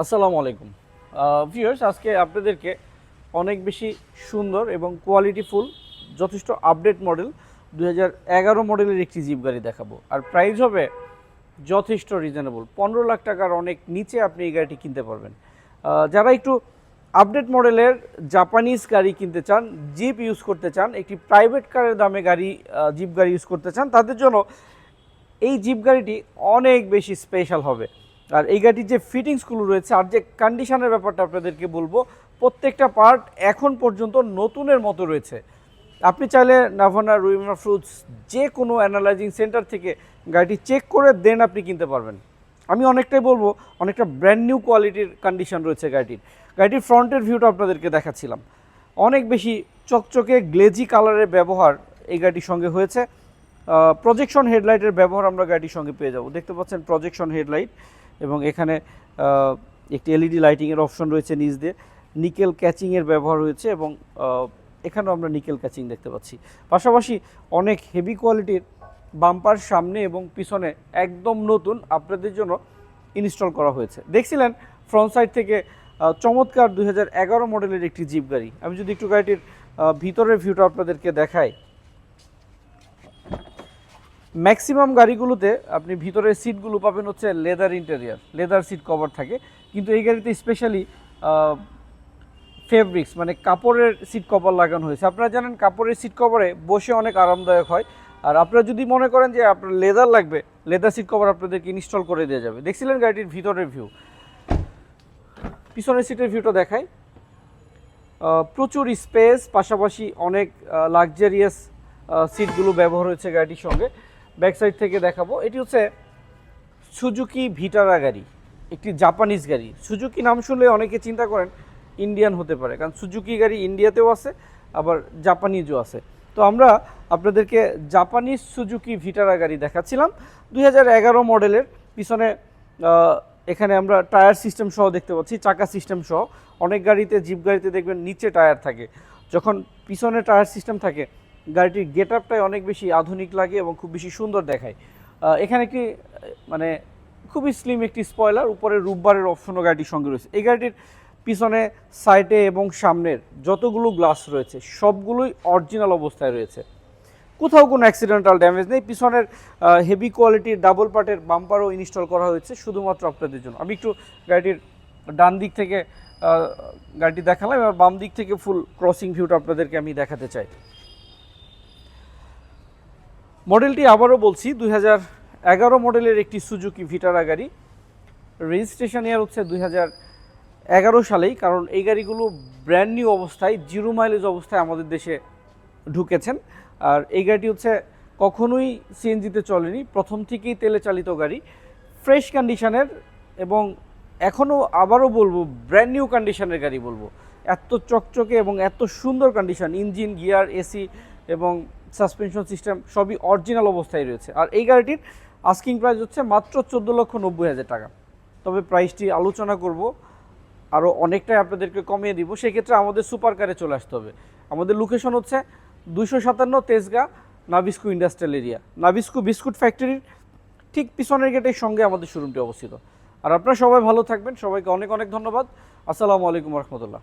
আসসালামু আলাইকুম। ভিউয়ার্স আজকে আপনাদেরকে অনেক বেশি সুন্দর এবং কোয়ালিটিফুল যথেষ্ট আপডেট মডেল দু এগারো মডেলের একটি জিপ গাড়ি দেখাবো। আর প্রাইস হবে যথেষ্ট রিজনেবল পনেরো লাখ টাকার অনেক নিচে আপনি এই গাড়িটি কিনতে পারবেন। যারা একটু আপডেট মডেলের জাপানিজ গাড়ি কিনতে চান জিপ ইউজ করতে চান, একটি প্রাইভেট কারের দামে গাড়ি জিপ গাড়ি ইউজ করতে চান, তাদের জন্য এই জিপ গাড়িটি অনেক বেশি স্পেশাল হবে। আর এই গাড়ির যে ফিটিংসগুলো রয়েছে আর যে কন্ডিশনের ব্যাপারটা আপনাদেরকে বলব, প্রত্যেকটা পার্ট এখন পর্যন্ত নতুনের মতো রয়েছে। আপনি চাইলে নাভানা রুইমা ফ্রুটস যে কোনো অ্যানালাইজিং সেন্টার থেকে গাড়িটি চেক করে দেন আপনি কিনতে পারবেন। আমি অনেকটাই বলব, অনেকটা ব্র্যান্ড নিউ কোয়ালিটির কন্ডিশন রয়েছে গাড়িটির। গাড়িটির ফ্রন্টের ভিউটা আপনাদেরকে দেখাচ্ছিলাম। অনেক বেশি চকচকে গ্লেজি কালারের ব্যবহার এই গাড়িটির সঙ্গে হয়েছে। প্রজেকশন হেডলাইটের ব্যবহার আমরা গাড়িটির সঙ্গে পেয়ে যাব। দেখতে পাচ্ছেন প্রজেকশন হেডলাইট এবং এখানে একটি এলইডি লাইটিংয়ের অপশন রয়েছে নিচ দিয়ে। নিকেল ক্যাচিংয়ের ব্যবহার হয়েছে এবং এখানেও আমরা নিকেল ক্যাচিং দেখতে পাচ্ছি। পাশাপাশি অনেক হেভি কোয়ালিটির বাম্পার সামনে এবং পিছনে একদম নতুন আপনাদের জন্য ইনস্টল করা হয়েছে। দেখছিলেন ফ্রন্ট সাইড থেকে চমৎকার দুই হাজার এগারো মডেলের একটি জিপ গাড়ি। আমি যদি একটু গাড়িটির ভিতরের ভিউটা আপনাদেরকে দেখাই। ম্যাক্সিমাম গাড়িগুলোতে আপনি ভিতরের সিটগুলো পাবেন হচ্ছে leather interior leather seat cover থাকে। কিন্তু এই গাড়িতে স্পেশালি ফেব্রিক্স মানে কাপড়ের সিট কভার লাগানো হয়েছে। আপনারা জানেন কাপড়ের সিট কভারে বসে অনেক আরামদায়ক হয়। আর আপনারা যদি মনে করেন যে আপনার লেদার লাগবে লেদার সিট কভার আপনাদেরকে ইনস্টল করে দেওয়া যাবে। দেখছিলেন গাড়িটির ভিতরের ভিউ পিছনের সিটের ভিউটা আহ, প্রচুর স্পেস পাশাপাশি অনেক লাক্সারিয়াস সিটগুলো ব্যবহার হয়েছে গাড়িটির সঙ্গে। ব্যাক সাইড থেকে দেখাবো। এটি হচ্ছে সুজুকি ভিটারা গাড়ি, একটি জাপানিজ গাড়ি। সুজুকি নাম শুনলে অনেকে চিন্তা করেন, ইন্ডিয়ান হতে পারে। কারণ সুজুকি গাড়ি ইন্ডিয়াতেও আছে, আবার জাপানিজও আছে। তো আমরা আপনাদেরকে জাপানিজ সুজুকি ভিটারা গাড়ি দেখাচ্ছিলাম। দু হাজার এগারো মডেলের পিছনে এখানে আমরা টায়ার সিস্টেম সহ দেখতে পাচ্ছি, চাকা সিস্টেম সহ। অনেক গাড়িতে, জিপ গাড়িতে দেখবেন নিচে টায়ার থাকে। যখন পিছনে টায়ার সিস্টেম থাকে গাড়িটির গেট আপটাই অনেক বেশি আধুনিক লাগে এবং খুব বেশি সুন্দর দেখায়। এখানে একটি মানে খুবই স্লিম একটি স্পয়লার উপরে রূপবারের অপশনও গাড়িটির সঙ্গে রয়েছে। এই গাড়িটির পিছনে সাইডে এবং সামনের যতগুলো গ্লাস রয়েছে, সবগুলোই অরিজিনাল অবস্থায় রয়েছে। কোথাও কোনো অ্যাক্সিডেন্টাল ড্যামেজ নেই। পিছনের হেভি কোয়ালিটির ডাবল পার্টের বাম্পারও ইনস্টল করা হয়েছে, শুধুমাত্র আপনাদের জন্য। আমি একটু গাড়িটির ডান দিক থেকে গাড়িটি দেখালাম, এবার বাম দিক থেকে ফুল ক্রসিং ভিউটা আপনাদেরকে আমি দেখাতে চাই। মডেলটি আবারও বলছি, দুই এগারো মডেলের একটি সুজুকি ভিটারা গাড়ি। রেজিস্ট্রেশন ইয়ার হচ্ছে দুই এগারো সালেই, কারণ এই গাড়িগুলো ব্র্যান্ড নিউ অবস্থায় জিরো মাইলেজ অবস্থায় আমাদের দেশে ঢুকেছেন। আর এই গাড়িটি হচ্ছে কখনোই সিএনজিতে চলেনি, প্রথম থেকেই তেলে চালিত গাড়ি। ফ্রেশ কন্ডিশনের এবং এখনও আবারও বলব ব্র্যান্ড নিউ কন্ডিশনের গাড়ি বলব। এত চকচকে এবং এত সুন্দর কন্ডিশন ইঞ্জিন গিয়ার এসি এবং সাসপেনশন সিস্টেম সবই অরিজিনাল অবস্থায় রয়েছে। আর এই গাড়িটির আস্কিং প্রাইস হচ্ছে মাত্র চোদ্দ লক্ষ নব্বই হাজার টাকা। তবে প্রাইসটি আলোচনা করব আরও অনেকটাই আপনাদেরকে কমিয়ে দিব। সেক্ষেত্রে আমাদের সুপার কারে চলে আসতে হবে। আমাদের লোকেশন হচ্ছে দুইশো সাতান্ন Tejgaon Nabisco industrial area Nabisco biscuit ফ্যাক্টরির ঠিক পিছনের গেটের সঙ্গে আমাদের শোরুমটি অবস্থিত। আর আপনারা সবাই ভালো থাকবেন। সবাইকে অনেক অনেক ধন্যবাদ। আসসালামু আলাইকুম রহমতুল্লাহ।